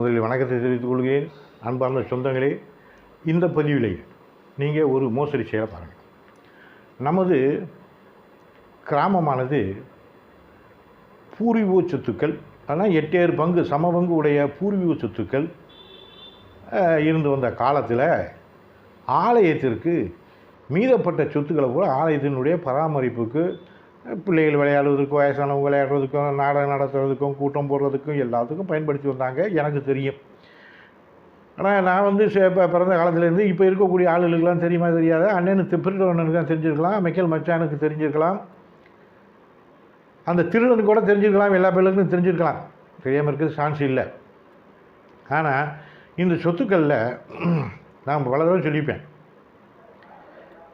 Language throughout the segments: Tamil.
முதலில் வணக்கத்தை தெரிவித்துக் கொள்கிறேன். அன்பார்ந்த சொந்தங்களே இந்த பதிவிலே நீங்கள் ஒரு மோசடி செய்ய பாருங்கள் நமது கிராமமானது பூர்வீக சொத்துக்கள் ஆனால் எட்டேறு பங்கு சம பங்கு உடைய பூர்வீக சொத்துக்கள் இருந்து வந்த காலத்தில் ஆலயத்திற்கு மீதப்பட்ட சொத்துக்களை கூட ஆலயத்தினுடைய பராமரிப்புக்கு பிள்ளைகள் விளையாடுவதற்கும் வயசானவங்க விளையாடுறதுக்கும் நாடகம் நடத்துறதுக்கும் கூட்டம் போடுறதுக்கும் எல்லாத்துக்கும் பயன்படுத்தி வந்தாங்க. எனக்கு தெரியும். ஆனால் நான் வந்து சே- இப்போ பிறந்த காலத்துலேருந்து இப்போ இருக்கக்கூடிய ஆளுகளுக்கெல்லாம் தெரியுமா தெரியாத? அண்ணனுக்கு திருடனுக்கு தான் தெரிஞ்சிருக்கலாம். மைக்கேல் மச்சானுக்கு தெரிஞ்சிருக்கலாம். அந்த திருடனுக்கு கூட தெரிஞ்சிருக்கலாம். எல்லா பிள்ளைகளுக்கும் தெரிஞ்சிருக்கலாம். தெரியாமல் இருக்கிறது சான்ஸ் இல்லை. ஆனால் இந்த சொத்துக்களில் நான் பல தடவை சொல்லிப்பேன்.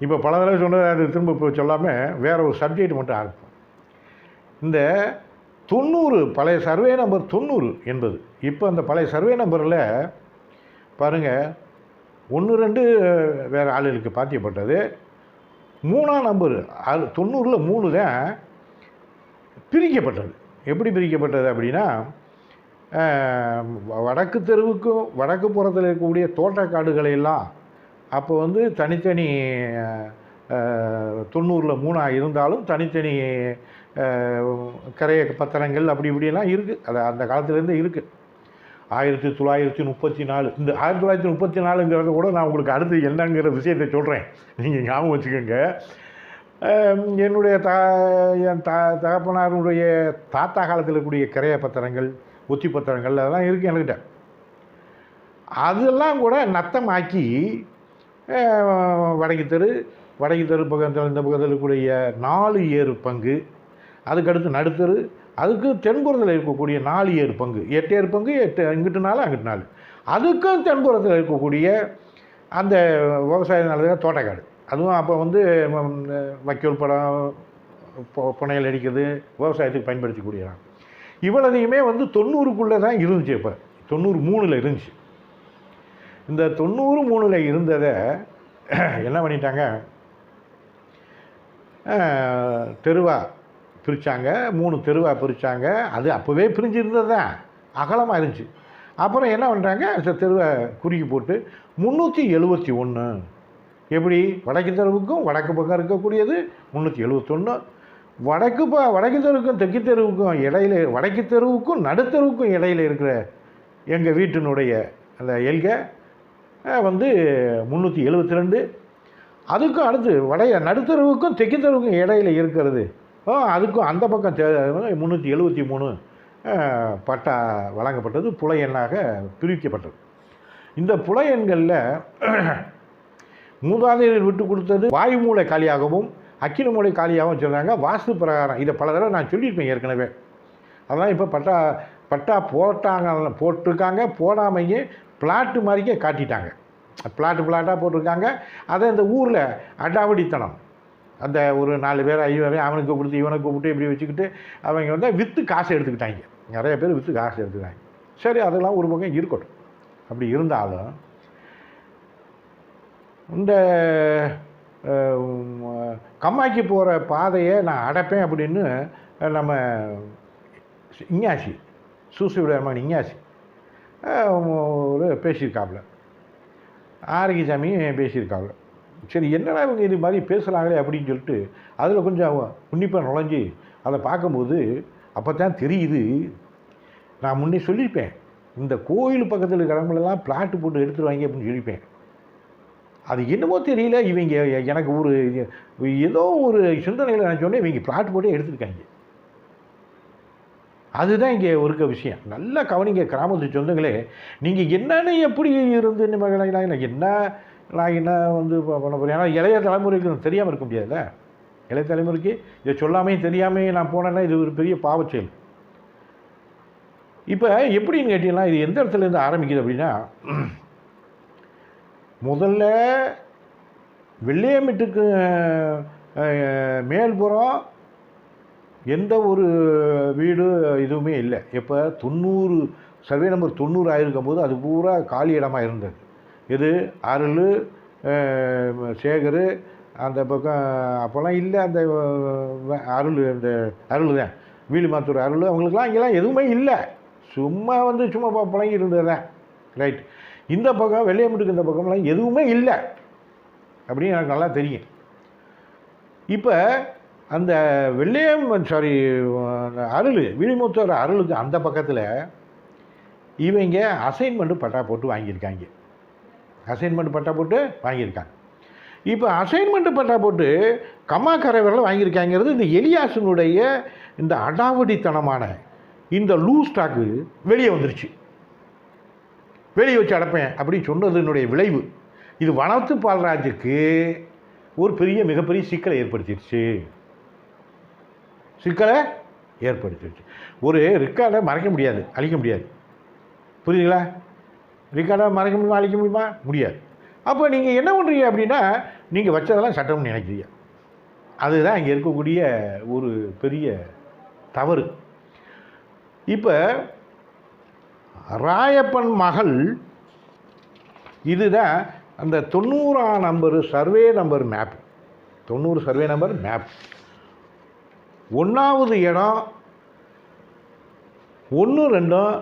இப்போ பல தடவை சொன்னது அது திரும்ப இப்போ சொல்லாமல் வேற ஒரு சப்ஜெக்ட் மட்டும் ஆரம்பிப்போம் இந்த தொண்ணூறு பழைய சர்வே நம்பர் தொண்ணூறு என்பது. இப்போ அந்த பழைய சர்வே நம்பரில் பாருங்கள் ஒன்று ரெண்டு வேறு ஆளுகளுக்கு பாத்தியப்பட்டது. மூணாம் நம்பர் அது தொண்ணூறில் மூணு தான் பிரிக்கப்பட்டது. எப்படி பிரிக்கப்பட்டது அப்படின்னா வடக்கு தெருவுக்கும் வடக்கு புறத்தில் இருக்கக்கூடிய தோட்டக்காடுகளை எல்லாம் அப்போ வந்து தனித்தனி தொண்ணூறில் மூணாக இருந்தாலும் தனித்தனி கரைய பத்திரங்கள் அப்படி இப்படியெல்லாம் இருக்குது அது அந்த காலத்துலேருந்து இருக்குது ஆயிரத்தி தொள்ளாயிரத்தி முப்பத்தி நாலு இந்த ஆயிரத்தி தொள்ளாயிரத்தி முப்பத்தி நாலுங்கிறத கூட நான் உங்களுக்கு அடுத்து என்னங்கிற விஷயத்தை சொல்கிறேன் நீங்கள் ஞாபகம் வச்சுக்கோங்க. என்னுடைய த என் த தகப்பனாருடைய தாத்தா காலத்தில் இருக்கக்கூடிய கிரைய பத்திரங்கள் ஒத்தி பத்திரங்கள் அதெல்லாம் இருக்குது என்கிட்ட. அதெல்லாம் கூட நத்தமாக்கி வடக்கு தெரு வடக்கு தெரு பக்கத்தில் இந்த பக்கத்தில் இருக்கக்கூடிய நாலு ஏறு பங்கு அதுக்கடுத்து நடுத்தரு அதுக்கு தென்புறத்தில் இருக்கக்கூடிய நாலு ஏறு பங்கு எட்டு ஏறு பங்கு எட்டு இங்கிட்டு நாலு அங்கிட்டு நாலு. அதுக்கும் தென்புறத்தில் இருக்கக்கூடிய அந்த விவசாய நிலத்தில் தோட்டக்காடு. அதுவும் அப்போ வந்து ம், வைக்கோல் படம் புனையல் அடிக்கிறது விவசாயத்துக்கு பயன்படுத்தக்கூடியதான். இவ்வளதையுமே வந்து தொண்ணூறுக்குள்ளே தான் இருந்துச்சு இப்போ. தொண்ணூறு மூணில் இருந்துச்சு. இந்த தொண்ணூறு மூணில் இருந்ததை என்ன பண்ணிட்டாங்க? தெருவா பிரித்தாங்க மூணு தெருவா பிரித்தாங்க அது அப்போவே பிரிஞ்சிருந்தது தான் அகலமாக இருந்துச்சு. அப்புறம் என்ன பண்ணுறாங்க அந்த தெருவை குறுக்கி போட்டு முந்நூற்றி எழுபத்தி ஒன்று எப்படி? வடக்கு தெருவுக்கும் வடக்கு பக்கம் இருக்கக்கூடியது முந்நூற்றி எழுபத்தொன்று வடக்கு ப வடக்கு தெருவுக்கும் தெற்கு தெருவுக்கும் இடையில வடக்கு தெருவுக்கும் நடுத்தெருவுக்கும் இடையில இருக்கிற எங்கள் வீட்டினுடைய அந்த எல்கை வந்து முந்நூற்றி எழுபத்தி ரெண்டு அதுக்கும் அடுத்து வடைய நடுத்தருவுக்கும் தெற்கு இடையில் இடையில இருக்கிறது அதுக்கும் அந்த பக்கம் முந்நூற்றி எழுபத்தி மூணு பட்டா வழங்கப்பட்டது புலை எண்ணாக பிரிக்கப்பட்டது. இந்த புலை எண்களில் மூதாதையர்கள் விட்டு கொடுத்தது வாயு மூளை காலியாகவும் அக்கினி மூளை காலியாகவும் சொல்கிறாங்க வாஸ்து பிரகாரம் இதை பல தடவை நான் சொல்லியிருப்பேன் ஏற்கனவே. அதெல்லாம் இப்போ பட்டா பட்டா போட்டாங்க போட்டிருக்காங்க போடாமையே பிளாட்டு மாதிரிக்கே காட்டிட்டாங்க. பிளாட்டு பிளாட்டாக போட்டிருக்காங்க. அதை இந்த ஊரில் அடாவடித்தனம். அந்த ஒரு நாலு பேர் ஐயோ பேர் அவனுக்கு கூப்பிட்டு இவனை கூப்பிட்டு இப்படி வச்சுக்கிட்டு அவங்க வந்து விற்று காசு எடுத்துக்கிட்டாங்க. நிறைய பேர் விற்று காசு எடுத்துக்கிட்டாங்க. சரி அதெல்லாம் ஒரு பக்கம் இருக்கட்டும். அப்படி இருந்தாலும் இந்த அஹ், கம்மாய்க்கு போகிற பாதையை நான் அடைப்பேன் அப்படின்னு நம்ம இஞ்ஞாசி சூசியுடைய மகன் இஞ்ஞாசி ஒரு பேசியிருக்காப்புல. ஆரோக்கியசாமியும் பேசியிருக்காப்புல. சரி என்னடா இவங்க இது மாதிரி பேசுகிறாங்களே அப்படின்னு சொல்லிட்டு அதில் கொஞ்சம் உன்னிப்பாக நுழைஞ்சு அதை பார்க்கும்போது அப்போ தான் தெரியுது. நான் முன்னே சொல்லியிருப்பேன் இந்த கோயில் பக்கத்தில் இருக்கிறவங்களெல்லாம் பிளாட்டு போட்டு எடுத்துருவாங்க அப்படின்னு சொல்லியிருப்பேன். அது என்னமோ தெரியல இவங்க எனக்கு ஒரு ஏதோ ஒரு சிந்தனையில் நான் சொன்னேன் இவங்க பிளாட் போட்டே எடுத்துருக்காங்க. அதுதான் இங்கே இருக்க விஷயம். நல்லா கவனிங்க கிராமத்து சொந்தங்களே நீங்கள் என்னென்னு எப்படி இருந்து நம்ம என்ன நான் என்ன வந்து பண்ண போகிறேன் ஏன்னா இளைய தலைமுறைக்கு தெரியாமல் இருக்க முடியாதுல்ல? இளைய தலைமுறைக்கு இதை சொல்லாமே தெரியாமே நான் போனேன்னா இது ஒரு பெரிய பாவச்செயல். இப்போ எப்படின்னு கேட்டீங்கன்னா இது எந்த இடத்துல இருந்து ஆரம்பிக்குது அப்படின்னா முதல்ல வெள்ளையமிட்டுக்கு மேல்புறம் எந்த ஒரு வீடு இதுவுமே இல்லை. இப்போ தொண்ணூறு சர்வே நம்பர் தொண்ணூறு ஆயிருக்கும் போது அது பூரா காலி இடமா இருந்தது. இது அருள் சேகர் அந்த பக்கம் அப்போல்லாம் இல்லை அந்த அருள் அந்த அருள் தான். வீலுமாத்தூர் அருள் அவங்களுக்குலாம் இங்கெல்லாம் எதுவுமே இல்லை. சும்மா வந்து சும்மா பழங்கி இருந்தது தான். ரைட். இந்த பக்கம் வெள்ளையம்பட்டுக்கு இந்த பக்கம்லாம் எதுவுமே இல்லை. அப்படின்னு எனக்கு நல்லா தெரியும். இப்போ அந்த வெள்ளையம் சாரி அருள் விழிமுத்தோட அருளுக்கு அந்த பக்கத்தில் இவங்க அசைன்மெண்ட்டு பட்டா போட்டு வாங்கியிருக்காங்க. அசைன்மெண்ட் பட்டா போட்டு வாங்கியிருக்காங்க. இப்போ அசைன்மெண்ட்டு பட்டா போட்டு கம்மா கரைவரில் வாங்கியிருக்காங்கிறது இந்த எலியாசனுடைய இந்த அடாவடித்தனமான இந்த லூ ஸ்டாக்கு வெளியே வந்துருச்சு. வெளியே வச்சு அடைப்பேன் அப்படின்னு சொன்னதனுடைய விளைவு. இது வனத்து பால்ராஜுக்கு ஒரு பெரிய மிகப்பெரிய சிக்கலை ஏற்படுத்திடுச்சு. சிக்கலை ஏற்படுத்திடுச்சு. ஒரு ரெக்கார்டை மறைக்க முடியாது அழிக்க முடியாது. புரியுதுங்களா? ரெக்கார்டை மறைக்க முடியுமா அழிக்க முடியுமா? முடியாது. அப்போ நீங்கள் என்ன பண்ணுறீங்க அப்படின்னா நீங்கள் வச்சதெல்லாம் சட்டம்னு நினைக்கிறீங்க. அதுதான் இங்கே இருக்கக்கூடிய ஒரு பெரிய தவறு. இப்போ ராயப்பன் மகள் இதுதான் அந்த தொண்ணூறாம் நம்பர் சர்வே நம்பர் மேப். தொண்ணூறு சர்வே நம்பர் மேப். ஒன்றாவது இடம் ஒன்று ரெண்டும்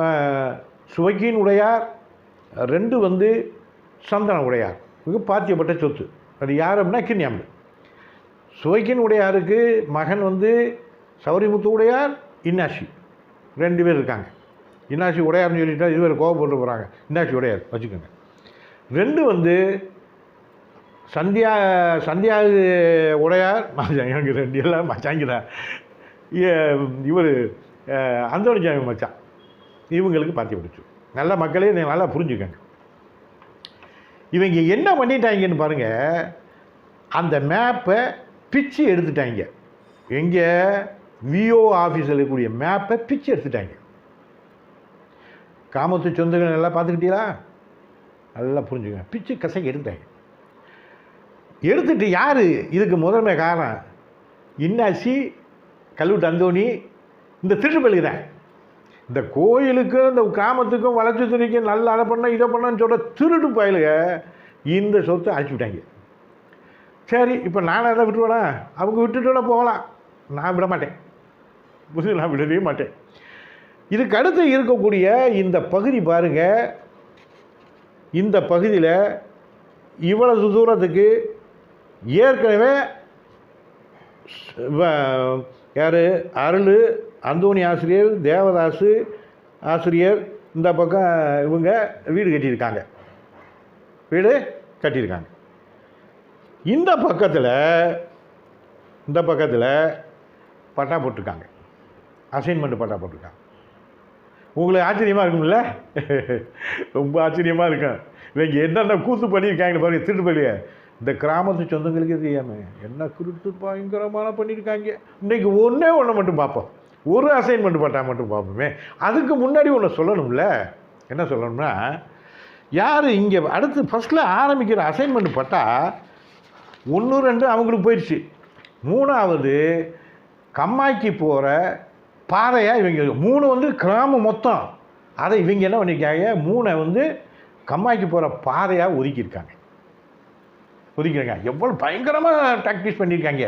ஆஹ், சுவைக்கின் உடையார் ரெண்டு வந்து சந்தன உடையார். இது பாத்தியப்பட்ட சொத்து. அது யார் அப்படின்னா கிண்ணியாம்பு சுவைக்கின் உடையாருக்கு மகன் வந்து சௌரிமுத்து உடையார் இன்னாசி. ரெண்டு பேர் இருக்காங்க. இன்னாசி உடையார்னு சொல்லிட்டா இதுவரை கோவப்பட்டு போகிறாங்க இன்னாசி உடையார் வச்சுக்கோங்க. ரெண்டு வந்து சந்தியா சந்தியா உடையார் எனக்கு ரெண்டு எல்லாம் மச்சாங்கிதா இவர் அந்தோணி சாமி மச்சான். இவங்களுக்கு பார்த்தி பிடிச்சு நல்ல மக்களே நீங்கள் நல்லா புரிஞ்சுக்கங்க. இவங்க என்ன பண்ணிட்டாங்கன்னு பாருங்கள் அந்த மேப்பை பிச்சு எடுத்துட்டாங்க. எங்கே விஓ ஆஃபீஸில் இருக்கக்கூடிய மேப்பை பிச்சு எடுத்துட்டாங்க. காமத்து சொந்தங்கள் நல்லா பார்த்துக்கிட்டீங்களா? நல்லா புரிஞ்சுங்க பிச்சு கசக்கி எடுத்துட்டாங்க. எடுத்துட்டு யார்? இதுக்கு முதன்மை காரணம் இன்னாசி கல்வெட்டு அந்தோணி இந்த திருட்டுப்பள்ளி தான். இந்த கோயிலுக்கும் இந்த கிராமத்துக்கும் வளர்ச்சி துணிக்கும் நல்ல அதை பண்ண இதை பண்ணன்னு சொல்கிற திருட்டு பயலுக இந்த சொத்தை அழைச்சி விட்டாங்க. சரி இப்போ நான் அதை விட்டுருவேனா அவங்க விட்டுட்டு போகலாம். நான் விட மாட்டேன். புரிஞ்சு நான் விடவே மாட்டேன். இதுக்கு அடுத்து இருக்கக்கூடிய இந்த பகுதி பாருங்கள் இந்த பகுதியில் இவ்வளவு தூரத்துக்கு ஏற்கனவே யார்? அருள் அந்தோணி ஆசிரியர் தேவதாசு ஆசிரியர் இந்த பக்கம் இவங்க வீடு கட்டியிருக்காங்க. வீடு கட்டியிருக்காங்க. இந்த பக்கத்தில் இந்த பக்கத்தில் பட்டா போட்டிருக்காங்க. அசைன்மெண்ட் பட்டா போட்டிருக்காங்க. உங்களுக்கு ஆச்சரியமாக இருக்கும்ல? ரொம்ப ஆச்சரியமாக இருக்கும். இவங்க என்னென்ன கூத்து பண்ணியிருக்காங்கன்னு பாருங்கள் திருட்டு பள்ளியை இந்த கிராமத்து சொந்தங்களுக்கே தெரியாமல் என்ன குறித்து பயங்கரமான பண்ணியிருக்காங்க இன்னைக்கு ஒன்றே ஒன்று மட்டும் பார்ப்போம். ஒரு அசைன்மெண்ட் பட்டா மட்டும் பார்ப்போமே. அதுக்கு முன்னாடி ஒன்று சொல்லணும்ல. என்ன சொல்லணும்னா யார் இங்கே அடுத்து ஃபஸ்ட்டில் ஆரம்பிக்கிற அசைன்மெண்ட் பட்டா ஒன்று ரெண்டு அவங்களுக்கு போயிடுச்சு மூணாவது கம்மாய்க்கு போகிற பாதையாக இவங்க மூணு வந்து கிராமம் மொத்தம். அதை இவங்க என்ன பண்ணியிருக்காங்க மூணை வந்து கம்மாய்க்கு போகிற பாதையாக ஒதுக்கியிருக்காங்க. ஒதுக்கியிருக்காங்க எவ்வளோ பயங்கரமாக டாக்டிஸ் பண்ணியிருக்காங்க.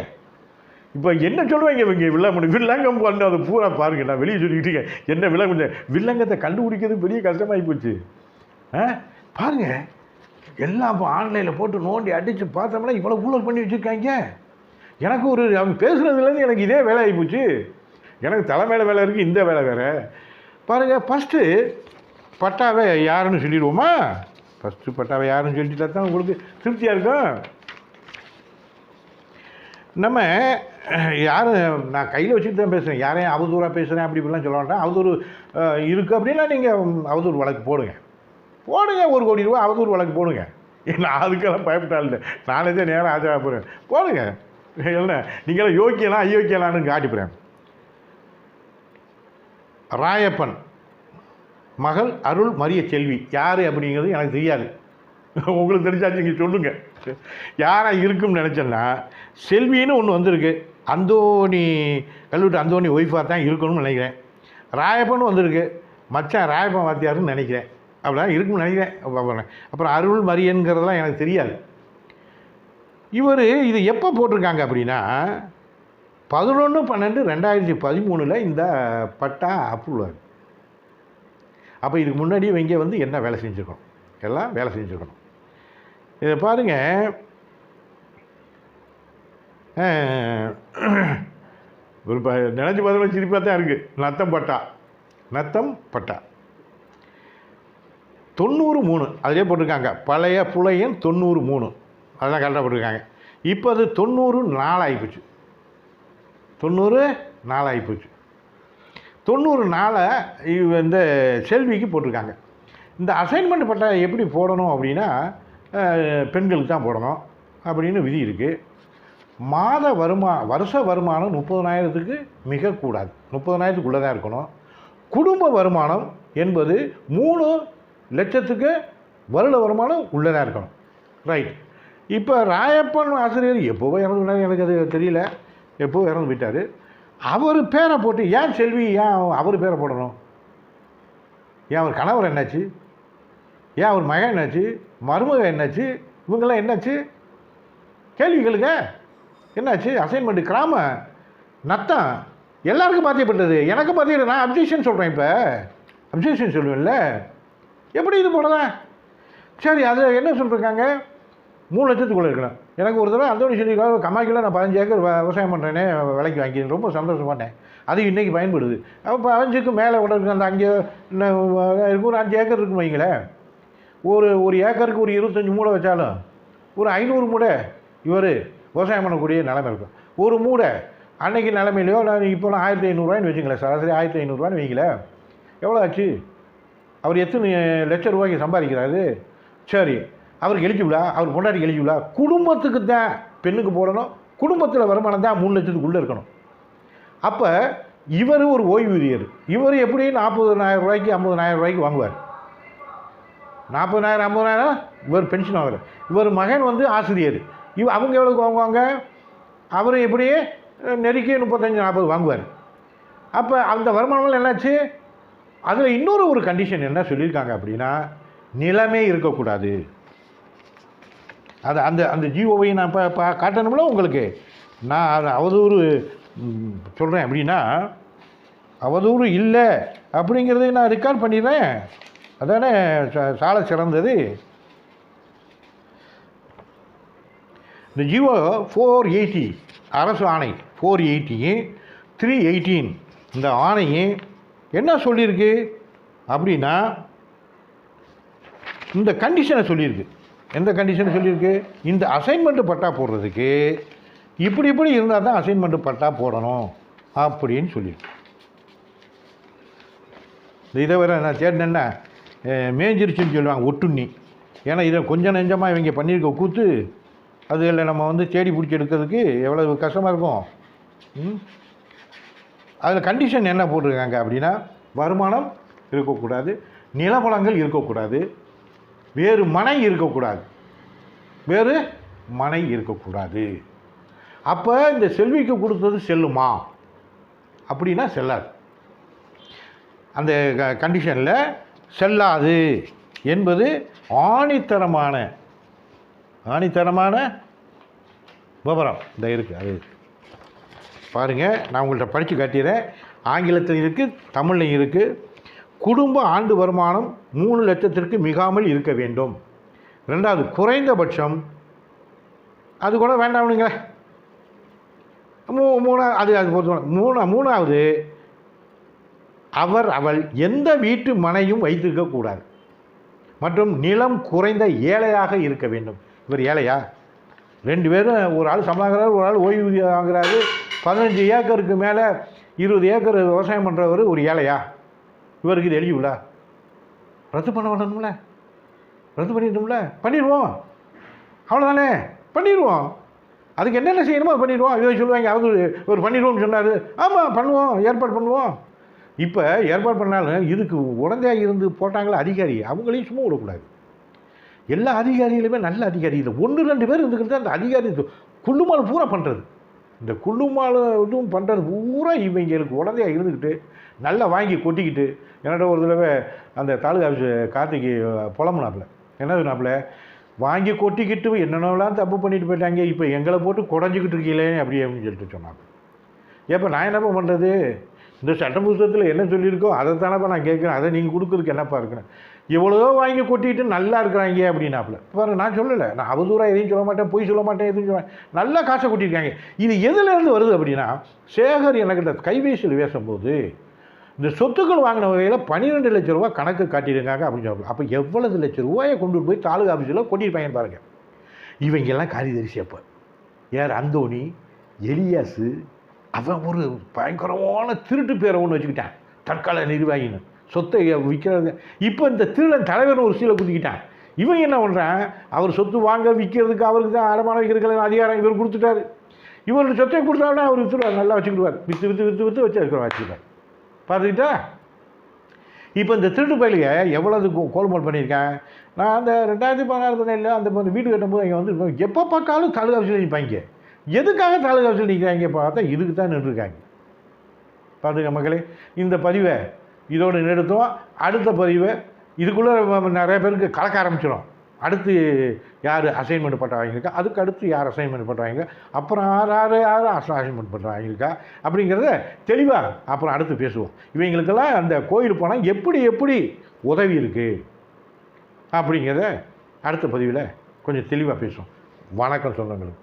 இப்போ என்ன சொல்லுவாங்க இவங்க? வில்லங்கம் வில்லங்கம் பண்ண அதை பூரா பாருங்க. நான் வெளியே சொல்லிக்கிட்டு இருக்கேன். என்ன வில்லங்கம் வில்லங்கத்தை கண்டுபிடிக்கிறது பெரிய கஷ்டமாகி போச்சு. ஆ? பாருங்க. எல்லாம் இப்போ ஆன்லைனில் போட்டு நோண்டி அடித்து பார்த்தோம்னா இவ்வளோ ஊழல் பண்ணி வச்சுருக்காங்க. எனக்கு ஒரு அவங்க பேசுகிறதுலேருந்து எனக்கு இதே வேலை ஆகி போச்சு. எனக்கு தலைமையில் வேலை இருக்குது இந்த வேலை வேறு. பாருங்கள் ஃபஸ்ட்டு பட்டாவை யாருன்னு சொல்லிடுவோமா? ஃபஸ்ட்டு பட்டாவை யாருன்னு சொல்லிட்டா தான் உங்களுக்கு திருப்தியாக இருக்கும். நம்ம யாரும் நான் கையில் வச்சுட்டு தான் பேசுகிறேன் யாரையும் அவதூறாக பேசுகிறேன் அப்படி இப்படிலாம் சொல்ல வேண்டாம். அவதூறு இருக்குது அப்படின்னா நீங்கள் அவதூறு வழக்கு போடுங்க. போடுங்க ஒரு கோடி ரூபா அவதூறு வழக்கு போடுங்க. நான் அதுக்கெல்லாம் பயப்பட்டால் இல்லை. நானே தான் நேரம் ஆஜராக போகிறேன் போடுங்க. என்ன? நீங்களாம் யோக்கியலாம் அயோக்கியலான்னு காட்டிப்புறேன் ராயப்பன். மகள் அருள் மரிய செல்வி. யார் அப்படிங்கிறது எனக்கு தெரியாது. உங்களுக்கு தெரிஞ்சாச்சு நீங்கள் சொல்லுங்கள் யாராக இருக்கும்னு நினச்சேன்னா செல்வின்னு ஒன்று வந்திருக்கு. அந்தோணி கல்லூரி அந்தோணி ஒய்ஃபாக தான் இருக்கணும்னு நினைக்கிறேன். ராயப்பன் வந்திருக்கு. மச்சான் ராயப்பன் வாத்தியாருன்னு நினைக்கிறேன். அப்படிதான் இருக்கும்னு நினைக்கிறேன். அப்புறம் அப்புறம் அருள் மரியன்கிறதெல்லாம் எனக்கு தெரியாது. இவர் இது எப்போ போட்டிருக்காங்க அப்படின்னா பதினொன்று பன்னெண்டு ரெண்டாயிரத்தி பதிமூணில் இந்த பட்டா அப்ரூவ் ஆகுது. அப்போ இதுக்கு முன்னாடி இவங்க வந்து என்ன வேலை செஞ்சுருக்கணும்? எல்லாம் வேலை செஞ்சுருக்கணும். இதை பாருங்கள் ஒரு ப நினச்சி பார்த்தா சிரிப்பாக தான் இருக்குது நத்தம் பட்டா. நத்தம் பட்டா. தொண்ணூறு மூணு. அதிலே போட்டிருக்காங்க. பழைய புலையன் தொண்ணூறு மூணு. அதெல்லாம் கரெக்டாக போட்டிருக்காங்க. இப்போ அது தொண்ணூறு நாலாகி போச்சு. தொண்ணூறு நாலாகி போச்சு. தொண்ணூறு நாளை இவ இந்த செல்விக்கு போட்டிருக்காங்க. இந்த அசைன்மெண்ட் பட்டா எப்படி போடணும் அப்படின்னா பெண்களுக்கு தான் போடணும் அப்படின்னு விதி இருக்குது மாத வருமா வருஷ வருமானம் முப்பதனாயிரத்துக்கு மிகக்கூடாது முப்பதனாயிரத்துக்குள்ளே தான் இருக்கணும். குடும்ப வருமானம் என்பது மூணு லட்சத்துக்கு வருட வருமானம் உள்ளே தான் இருக்கணும். ரைட் இப்போ ராயப்பன் ஆசிரியர் எப்போவோ இறந்து எனக்கு அது தெரியல. எப்போவோ இறந்து போயிட்டார் அவர் பேரை போட்டு ஏன் செல்வி ஏன் அவர் பேரை போடணும்? ஏன் அவர் கணவர் என்னாச்சு? ஏன் அவர் மகன் என்னாச்சு? மருமக என்னாச்சு? இவங்கெல்லாம் என்னாச்சு? கேள்வி என்னாச்சு? அசைன்மெண்ட் கிராம நத்தம் எல்லாருக்கும் பாத்தியப்பட்டது. எனக்கு பாத்தியம் நான் அப்ஜெக்ஷன் சொல்கிறேன் இப்போ. அப்ஜெக்ஷன் சொல்லுவேன்ல. எப்படி இது போடலாம்? சரி அதில் என்ன சொல்லிருக்காங்க? மூணு லட்சத்துக்குள்ளே இருக்கணும். எனக்கு ஒரு தடவை அந்தோணி செடிக்காக கமாய்க்கில் நான் பதினஞ்சு ஏக்கர் விவசாயம் பண்ணுறேனே விலைக்கு வாங்கி ரொம்ப சந்தோஷப்பட்டேன் அது இன்றைக்கி பயன்படுது. அப்போ பதினஞ்சுக்கு மேலே கூட அந்த அங்கே இருக்கும் ஒரு அஞ்சு ஏக்கர் இருக்குன்னு வைங்களேன். ஒரு ஒரு ஏக்கருக்கு ஒரு இருபத்தஞ்சி மூடை வச்சாலும் ஒரு ஐநூறு மூடை இவர் விவசாயம் பண்ணக்கூடிய நிலைமை இருக்கும். ஒரு மூடை அன்னைக்கு நிலமையிலையோ நான் இப்போலாம் ஆயிரத்தி ஐநூறுரூவான்னு வச்சுங்களேன். சராசரி ஆயிரத்தி ஐநூறுரூவான்னு வைங்களேன். எவ்வளோ ஆச்சு? அவர் எத்தனை லட்சம் ரூபாய்க்கு சம்பாதிக்கிறாரு? சரி. அவருக்கு எலிஜிபிளா அவர் கொண்டாடி எலிஜிபிளா குடும்பத்துக்கு தான் பெண்ணுக்கு போடணும் குடும்பத்தில் வருமானம் தான் மூணு லட்சத்துக்குள்ளே இருக்கணும். அப்போ இவர் ஒரு ஓய்வூதியர். இவர் எப்படி நாற்பதனாயிரம் ரூபாய்க்கு ஐம்பதனாயிரம் ரூபாய்க்கு வாங்குவார்? நாற்பதாயிரம் ஐம்பதாயிரம் இவர் பென்ஷன் வாங்குறார் இவர் மகன் வந்து ஆசிரியர். இவ அவங்க எவ்வளோக்கு வாங்குவாங்க? அவர் எப்படியே நெருக்கி முப்பத்தஞ்சு நாற்பது வாங்குவார். அப்போ அந்த வருமானம்லாம் என்னாச்சு? அதில் இன்னொரு ஒரு கண்டிஷன் என்ன சொல்லியிருக்காங்க அப்படின்னா நிலமே இருக்கக்கூடாது. அது அந்த அந்த ஜிஓவை நான் இப்போ இப்போ காட்டணும்ல உங்களுக்கு. நான் அதை அவதூறு சொல்கிறேன் அப்படின்னா அவதூறு இல்லை அப்படிங்கிறத நான் ரெக்கார்ட் பண்ணிடுறேன். அதானே சாலை சிறந்தது. இந்த ஜியோ ஃபோர் எயிட்டி அரசு ஆணை ஃபோர் எயிட்டி த்ரீ எயிட்டீன் இந்த ஆணையை என்ன சொல்லியிருக்கு? அப்படின்னா இந்த கண்டிஷனை சொல்லியிருக்கு. எந்த கண்டிஷன் சொல்லியிருக்கு? இந்த அசைன்மெண்ட்டு பட்டா போடுறதுக்கு இப்படி இப்படி இருந்தால் தான் அசைன்மெண்ட்டு பட்டா போடணும் அப்படின்னு சொல்லியிருக்கு. இதை வேறு நான் தேடினேன்னா அஹ், மேய்ஞ்சிருச்சுன்னு சொல்லுவாங்க ஒட்டுண்ணி. ஏன்னா இதை கொஞ்சம் நெஞ்சமாக இவங்க பண்ணியிருக்க கூத்து அதில் நம்ம வந்து தேடி பிடிச்சி எடுக்கிறதுக்கு எவ்வளோ கஷ்டமாக இருக்கும்? ம்? அதில் கண்டிஷன் என்ன போட்டிருக்காங்க அப்படின்னா வருமானம் இருக்கக்கூடாது நிலவளங்கள் இருக்கக்கூடாது வேறு மனை இருக்கக்கூடாது. வேறு மனை இருக்கக்கூடாது. அப்போ இந்த செல்விக்கு கொடுத்தது செல்லுமா? அப்படின்னா செல்லாது. அந்த கண்டிஷனில் செல்லாது என்பது ஆணித்தரமான ஆணித்தரமான விவரம். இந்த இருக்குது அது. பாருங்கள் நான் உங்கள்கிட்ட படித்து காட்டிடுறேன் ஆங்கிலத்தில் இருக்குது தமிழ்லையும் இருக்குது குடும்ப ஆண்டு வருமானம் மூணு லட்சத்திற்கு மிகாமல் இருக்க வேண்டும். ரெண்டாவது குறைந்தபட்சம். அது கூட வேண்டாம்னுங்க மூ மூணா அது அது பொறுத்த மூணா மூணாவது அவர் அவள் எந்த வீட்டு மனையும் வைத்திருக்கக்கூடாது மற்றும் நிலம் குறைந்த ஏழையாக இருக்க வேண்டும். இவர் ஏழையா? ரெண்டு பேரும் ஒரு ஆள் சம்பளாங்கிறாரு ஒரு ஆள் ஓய்வூதியம் வாங்குறாரு. பதினஞ்சு ஏக்கருக்கு மேலே இருபது ஏக்கர் விவசாயம் பண்ணுறவர் ஒரு ஏழையா? இவருக்கு இது ரத்து பண்ண வேணும்ல? ரத்து பண்ணிடணும்ல? பண்ணிடுவோம். அவ்வளோதானே பண்ணிடுவோம். அதுக்கு என்னென்ன செய்யணுமோ அது பண்ணிடுவோம். இதை சொல்லுவாங்க அவர் ஒரு பண்ணிடுவோம்னு சொன்னார். ஆமாம் பண்ணுவோம். ஏற்பாடு பண்ணுவோம். இப்போ ஏற்பாடு பண்ணாலும் இதுக்கு உடந்தையாக இருந்து போட்டாங்களே அதிகாரி? அவங்களையும் சும்மா விடக்கூடாது. எல்லா அதிகாரிகளுமே நல்ல அதிகாரி. இல்லை ஒன்று ரெண்டு பேர் இருந்துக்கிட்டு தான் அந்த அதிகாரி இது குள்ளுமால் பூரா பண்ணுறது இந்த குள்ளுமால் இதுவும் பண்ணுறது பூரா இவங்களுக்கு உடந்தையாக இருந்துக்கிட்டு நல்லா வாங்கி கொட்டிக்கிட்டு என்னோட ஒரு தடவை அந்த தாலுகா ஆஃபீஸ் கார்த்திகை புலம்புனாப்புல. என்ன சொன்னாப்புல? வாங்கி கொட்டிக்கிட்டு என்னென்னலாம் தப்பு பண்ணிட்டு போயிட்டாங்க இப்போ எங்களை போட்டு குடஞ்சிக்கிட்டு இருக்கீங்களே அப்படி அப்படின்னு சொல்லிட்டு சொன்னாங்க ஏப்பா நான் என்னப்பா பண்ணுறது இந்த சட்ட புத்தகத்தில் என்ன சொல்லியிருக்கோ அதை தானப்பா நான் கேட்குறேன். அதை நீங்கள் கொடுக்குறதுக்கு என்னப்பா இருக்கணும்? எவ்வளோ வாங்கி கொட்டிட்டு நல்லா இருக்கிறாங்க அப்படின்னாப்புல. பாரு நான் சொல்லலை. நான் அவதூறாக எதையும் சொல்ல மாட்டேன் பொய் சொல்ல மாட்டேன் எதுவும் சொல்ல நல்லா காசை கொட்டியிருக்காங்க. இது எதுலேருந்து வருது அப்படின்னா சேகர் எனக்கிட்ட கைபேசியில் பேசும்போது இந்த சொத்துக்கள் வாங்கின வகையில் பன்னிரெண்டு லட்ச ரூபா கணக்கு காட்டியிருக்காங்க அப்படின்னு சொல்லுவாங்க அப்போ எவ்வளவு லட்ச ரூபாயை கொண்டு போய் தாலுகா ஆஃபீஸில் கொட்டியிருப்பாங்கன்னு பாருங்க. இவங்கெல்லாம் காரிதரிசி அப்போ. யார் அந்தோணி எலியாசு அவன் ஒரு பயங்கரமான திருட்டு பேரை ஒன்று வச்சுக்கிட்டான். தற்கால நிர்வாகின்னு. சொத்தை விற்கிறது இப்போ இந்த திருடன் தலைவர்னு ஒரு சீலை குத்திக்கிட்டான். இவன் என்ன பண்ணுறான் அவர் சொத்து வாங்க விற்கிறதுக்கு அவருக்கு தான் அடமான வைக்கிறதுக்கு அதிகாரம் இவர் கொடுத்துட்டாரு. இவருக்கு சொத்தை கொடுத்தாருன்னா அவர் விற்றுடுவார் நல்லா வச்சுக்கிடுவார். விற்று விற்று விற்று விற்று வச்சு வச்சுருவார் வச்சுக்கிட்டார் பார்த்துக்கிட்டா? இப்போ இந்த திருட்டு பயிலுங்க எவ்வளவு கோ- கோல்மால் பண்ணியிருக்கேன் நான் அந்த ரெண்டாயிரத்தி பதினாறு பதினேழில் அந்த வீடு கட்டும்போது இங்கே வந்து எப்போ பார்த்தாலும் தாலுகா ஆஃபீஸில் நிற்பாங்க எதுக்காக தாலுகா ஆஃபீஸில் நிற்கிறாங்க பார்த்தா இதுக்கு தான் நின்றுருக்காங்க. பார்த்துக்க மக்களே இந்த பதிவை இதோடு நிறுத்துவோம். அடுத்த பதிவை இதுக்குள்ளே நிறைய பேருக்கு கலக்க ஆரம்பிச்சிடும் அடுத்து யார் அசைன்மெண்ட் பட்டம் வாங்கியிருக்கா அதுக்கு அடுத்து யார் அசைன்மெண்ட் பட்டம் அப்புறம் யார் யார் யார் அசைன்மெண்ட் பண்ணுறாங்க வாங்கியிருக்கா அப்படிங்கிறத தெளிவாக அப்புறம் அடுத்து பேசுவோம். இவங்களுக்கெல்லாம் அந்த கோயில் போனால் எப்படி எப்படி உதவி இருக்குது அப்படிங்கிறத அடுத்த பதிவில் கொஞ்சம் தெளிவாக பேசுவோம். வணக்கம் சொந்தங்களுக்கு.